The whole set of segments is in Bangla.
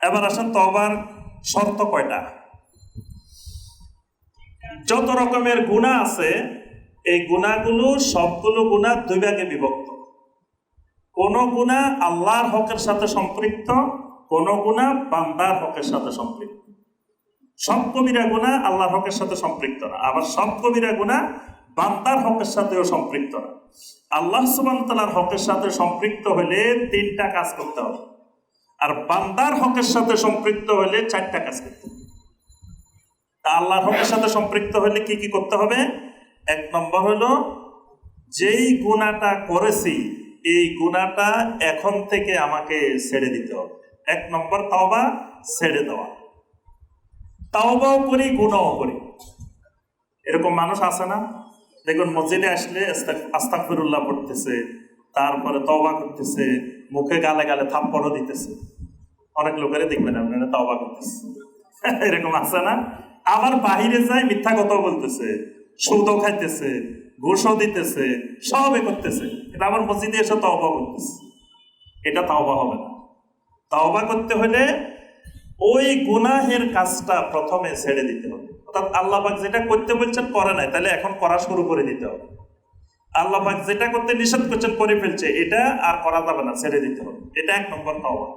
এবার আসেন তবার শর্ত কয়টা? যত রকমের গুণা আছে, এই গুণাগুলো সবগুলো গুণা দুই ভাগে বিভক্ত। কোন গুণা আল্লাহর হকের সাথে সম্পৃক্ত, কোন গুণা বান্দার হকের সাথে সম্পৃক্ত। সব কবিরা গুণা আল্লাহর হকের সাথে সম্পৃক্ত না, আবার সব কবিরা গুণা বান্দার হকের সাথেও সম্পৃক্ত না। আল্লাহ সুবান তালার হকের সাথে সম্পৃক্ত হলে তিনটা কাজ করতে হবে। আর বান্দার হকের সাথে সম্পৃক্ত হলে চারটা কাজ করতে হবে। তা আল্লাহর হকের সাথে সম্পৃক্ত হলে কি কি করতে হবে? এক নম্বর হলো, যেই গুণাটা করেছি, এই গুণাটা এখন থেকে আমাকে ছেড়ে দিতে হবে। এক নম্বর তাওবা, ছেড়ে দেওয়া। তাওবাও করি গুণাও করি। এরকম মানুষ আছে না? দেখুন, মসজিদে আসলে আস্তাকফিরুল্লাহ পড়তেছে, তারপরে তওবা করতেছে মুখে গালে গালে থাপ্পড়ও দিতেছে। অনেক লোকেরে দেখবেন আপনারা তওবা করতেছে। এরকম আছে না? আবার বাহিরে যায় মিথ্যা কথা বলতেছে, সুদও খাইতেছে, ঘুষও দিতেছে, সবই করতেছে। এটা আবার মসজিদে এসে তওবা করতেছে। এটা তাওবা হবে না। তাওবা করতে হলে ওই গুনাহের কাজটা প্রথমে ছেড়ে দিতে হবে। অর্থাৎ আল্লাহ পাক যেটা করতে বলছেন, করে নাই। তাহলে এখন করা শুরু করে দিতে হবে। আল্লাহ পাক যেটা করতে নিষেধ করছেন করে ফেলছে, এটা আর করা যাবে না, ছেড়ে দিতে হবে। এটা এক নম্বর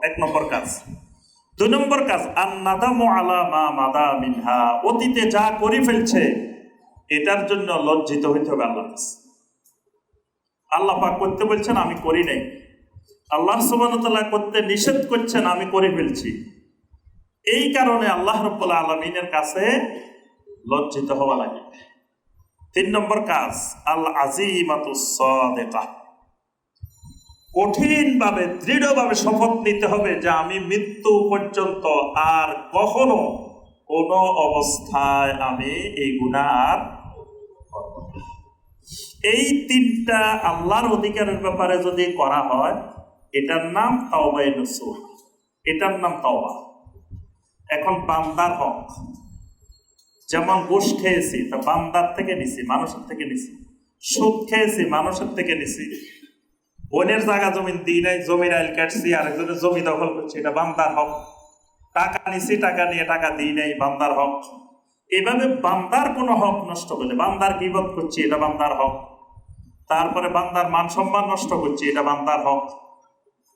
এক নম্বর কাজ। দুই নম্বর কাজ আর নাদামু আলা মা মাদা মিনহা, অতীতে যা করে ফেলছে, এটার জন্য লজ্জিত হইতে হবে আল্লাহ আল্লাহ পাক করতে বলছেন, আমি করি নাই। আল্লাহ সুবাহতাল্লাহ করতে নিষেধ করছেন, আমি করে ফেলছি। এই কারণে আল্লাহ রব্বুল আলমিনের কাছে লজ্জিত হওয়া লাগে। তিন নম্বর কাজ আল আজিমাতুসদেকা কঠিনভাবে, দৃঢ়ভাবে শপথ নিতে হবে যে আমি মৃত্যু পর্যন্ত আর কখনো কোনো অবস্থায় আমি এই গুণা আর এই তিনটা আল্লাহর অধিকারের ব্যাপারে যদি করা হয়, এটার নাম তাওবাই নসুহ। এটার নাম তাওবা। এখন বান্দার হক। যেমন ঘুষ খেয়েছি, তা বান্দার থেকে নিছি, মানুষের থেকে নিছি। সুদ খেয়েছি, মানুষের থেকে নিছি। বোনের জায়গা জমি দিই নাই, জমির আইল কাটছি, আরেকজনের জমি দখল করছি, এটা বান্দার হক। টাকা নিছি, টাকা নিয়ে টাকা দিই নাই, বান্দার হক। এভাবে বান্দার কোনো হক নষ্ট করলে, বান্দার বিপদ করছি, এটা বান্দার হক। তারপরে বান্দার মান সম্মান নষ্ট করছি, এটা বান্দার হক।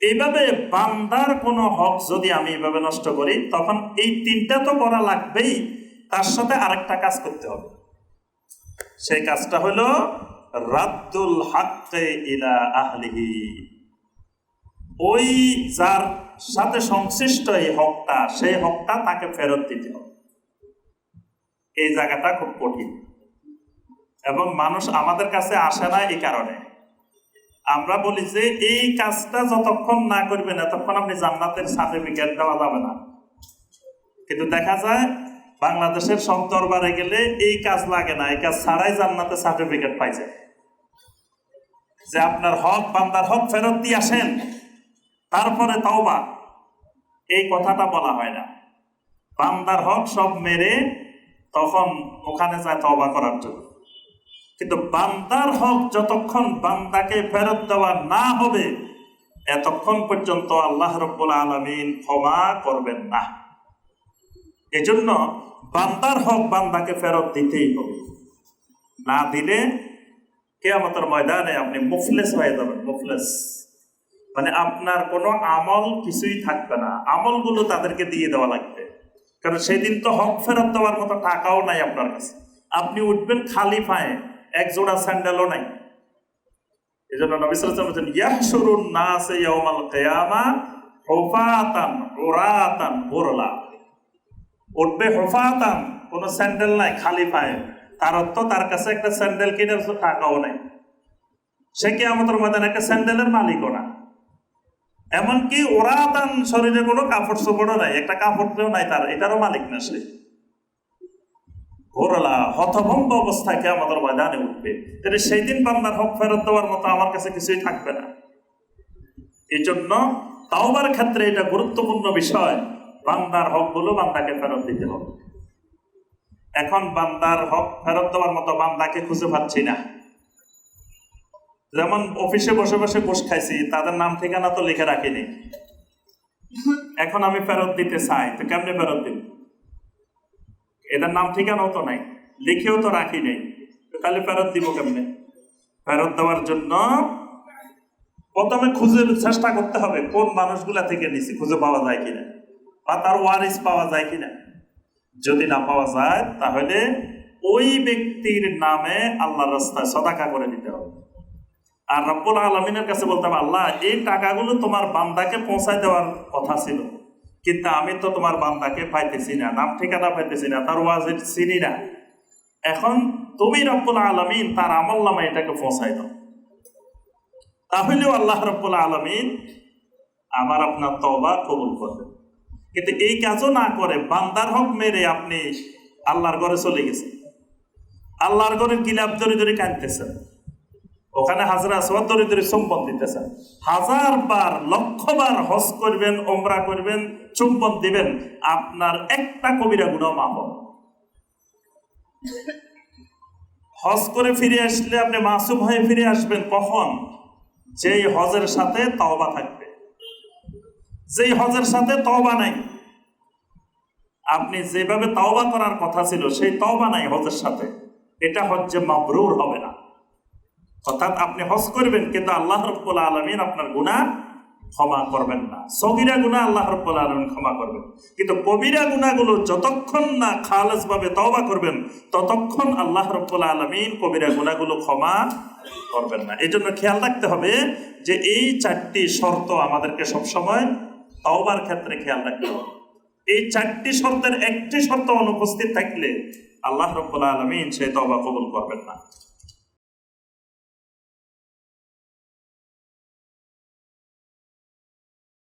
এইভাবে বান্দার কোনো হক যদি আমি এইভাবে নষ্ট করি, তখন এই তিনটা তো করা লাগবেই। তার সাথে আরেকটা কাজ করতে হবে। সেই কাজটা হলো, রাদ্দুল হাক্কে ইলা আহলিহি। ওই যার সাথে সংশ্লিষ্ট এই হকটা, সেই হকটা তাকে ফেরত দিতে হবে। এই জায়গাটা খুব কঠিন। এবং মানুষ আমাদের কাছে আসে না এই কারণে। আমরা বলি যে, এই কাজটা যতক্ষণ না করবেন, এতক্ষণ আপনি জান্নাতের সার্টিফিকেট দেওয়া যাবে না। কিন্তু দেখা যায় বাংলাদেশের সব দরবারে গেলে এই কাজ লাগে না, এই কাজ ছাড়াই জান্নাতে সার্টিফিকেট পাই যায় যে আপনার হক, বান্দার হক ফেরত দিয়ে আসেন, তারপরে তাওবা। এই কথাটা বলা হয় না। বান্দার হক সব মেরে তখন ওখানে যায় তওবা করার জন্য। কিন্তু বান্দার হক যতক্ষণ বান্দাকে ফেরত দেওয়া না হবে, এতক্ষণ পর্যন্ত আল্লাহ রব্বুল আলমিন ক্ষমা করবেন না। এজন্য বান্দার হক বান্দাকে ফেরত দিতেই হবে। না দিলে কেয়ামতের ময়দানে আপনি মুফলেস হয়ে যাবেন, মুফলেস। মানে আপনার কোনো আমল কিছুই থাকবে না। আমলগুলো তাদেরকে দিয়ে দেওয়া লাগবে। কারণ সেদিন তো হক ফেরত দেওয়ার মতো টাকাও নাই আপনার কাছে। আপনি উঠবেন খালি পায়ে, এক জোড়া স্যান্ডেলও নাই। এই জন্য নবিসাম বলছেন ইয়াহসুরুন নাসে ইয়াউমাল কিয়ামা হুফাতান উরাতান গোরলা উঠবে হুফাতান, কোনো স্যান্ডেল নাই, খালি পায়ে। তার অর্থ তার কাছে একটা স্যান্ডেল কিনে টাকাও নাই। সে কি আমাদের ময়দানে একটা স্যান্ডেলের মালিকও না। এমনকি ওরা তার শরীরে কোনো কাপড় চোপড়ও নাই, একটা কাপড়ও নাই তার, এটারও মালিক না সে। ঘোরলা, হতভম্ব অবস্থায় কে আমাদের ময়দানে উঠবে। তাহলে সেই দিন বান্দার হক ফেরত দেওয়ার মতো আমার কাছে কিছুই থাকবে না। এই জন্য তাওবার ক্ষেত্রে এটা গুরুত্বপূর্ণ বিষয়। বান্দার হকগুলো বান্দাকে ফেরত দিতে হবে। এখন বান্দার হক ফেরত দেওয়ার মতো বান্দাকে খুঁজে পাচ্ছি না। যেমন অফিসে বসে বসে বসে খাইছি, তাদের নাম ঠিকানা তো লিখে রাখিনি। এখন আমি ফেরত দিতে চাই, তো কেমনে ফেরত দিন এটার নাম ঠিকানাও তো নাই, লিখেও তো রাখি নেই। তাহলে ফেরত দিব কেমনে? ফেরত দেওয়ার জন্য প্রথমে খুঁজে চেষ্টা করতে হবে, কোন মানুষগুলা থেকে নিছি, খুঁজে পাওয়া যায় কিনা। বা তার ওয়ারিস পাওয়া যায় কিনা? যদি না পাওয়া যায়, তাহলে ওই ব্যক্তির নামে আল্লাহর রাস্তায় সদাকা করে দিতে হবে। আর রব্বুল আলমিনের কাছে বলতে হবে আল্লাহ, এই টাকাগুলো তোমার বান্দাকে পৌঁছায় দেওয়ার কথা ছিল। কিন্তু আমি তো তোমার বান্দাকে পাইতেছি না, নাম ঠিকানা পাইতেছি না, তার ওয়াজের চিনি না। এখন তুমি রব্বুল আলমিন তার আমল এটাকে পৌঁছাই দাও। তাহলেও আল্লাহ রব্বুল আলমিন আমার আপনার তবা কবুল করবেন। কিন্তু এই কাজও না করে, বান্দার হক মেরে আপনি আল্লাহর ঘরে চলে গেছেন। আল্লাহর ঘরে গিলাপ ধরে ধরে কাঁদতেছেন। ওখানে হাজরা আসওয়াদ ধরে ধরে চুম্বন দিতেছেন। হাজার বার, লক্ষ বার হজ করবেন ওমরা করবেন, চুম্বন দিবেন, আপনার একটা কবিরা গুণ মাপ। হজ করে ফিরে আসলে আপনি মাসুম হয়ে ফিরে আসবেন কখন? যেই হজের সাথে তওবা থাকবে। যেই হজের সাথে তওবা নাই আপনি যেভাবে তওবা করার কথা ছিল, সেই তওবা নাই হজের সাথে। এটা হজ্জে মাবরুর হবে না। অর্থাৎ আপনি হজ করবেন, কিন্তু আল্লাহ রব্বুল আলমিন আপনার গুণা ক্ষমা করবেন না। সগিরা গুণা আল্লাহ রব্বুল আলমিন ক্ষমা করবেন। কিন্তু কবিরা গুণাগুলো যতক্ষণ না খালেজ ভাবে তওবা করবেন, ততক্ষণ আল্লাহ রব্বুল আলমিন কবিরা গুণাগুলো ক্ষমা করবেন না। এই জন্য খেয়াল রাখতে হবে যে এই চারটি শর্ত আমাদেরকে সবসময় তওবার ক্ষেত্রে খেয়াল রাখতে হবে। এই চারটি শর্তের একটি শর্ত অনুপস্থিত থাকলে আল্লাহ রব্বুল আলমিন সে তবা কবুল করবেন না।